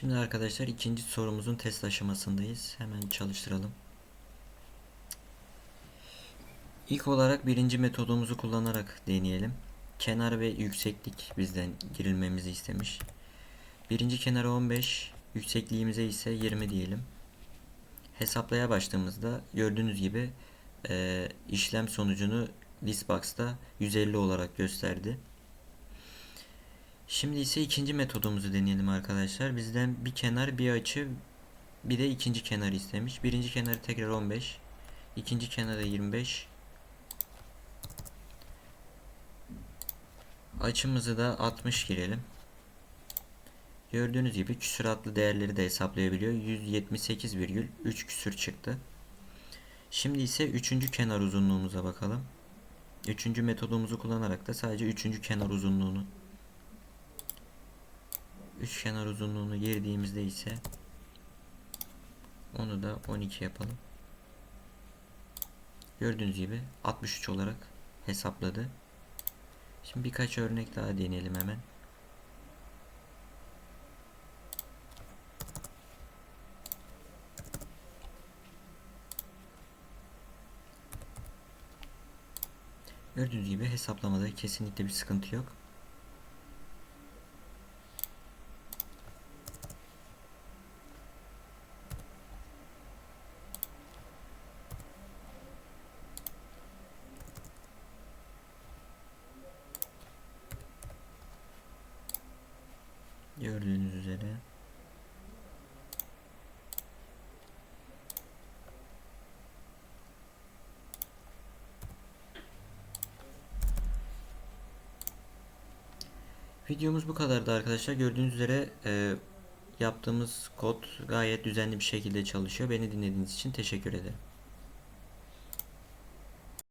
Şimdi arkadaşlar ikinci sorumuzun test aşamasındayız. Hemen çalıştıralım. İlk olarak birinci metodumuzu kullanarak deneyelim. Kenar ve yükseklik bizden girilmemizi istemiş. Birinci kenara 15, yüksekliğimize ise 20 diyelim. Hesaplaya başladığımızda gördüğünüz gibi e, işlem sonucunu listbox'ta 150 olarak gösterdi. Şimdi ise ikinci metodumuzu deneyelim arkadaşlar. Bizden bir kenar, bir açı, bir de ikinci kenar istemiş. Birinci kenarı tekrar 15. ikinci kenarı 25. Açımızı da 60 girelim. Gördüğünüz gibi küsuratlı değerleri de hesaplayabiliyor. 178,3 küsür çıktı. Şimdi ise üçüncü kenar uzunluğumuza bakalım. Üçüncü metodumuzu kullanarak da sadece üçüncü kenar uzunluğunu üç kenar uzunluğunu girdiğimizde ise onu da 12 yapalım. Gördüğünüz gibi 63 olarak hesapladı. Şimdi birkaç örnek daha deneyelim hemen. Gördüğünüz gibi hesaplamada kesinlikle bir sıkıntı yok. Gördüğünüz üzere Videomuz bu kadardı arkadaşlar. Gördüğünüz üzere e, yaptığımız kod gayet düzenli bir şekilde çalışıyor. Beni dinlediğiniz için teşekkür ederim.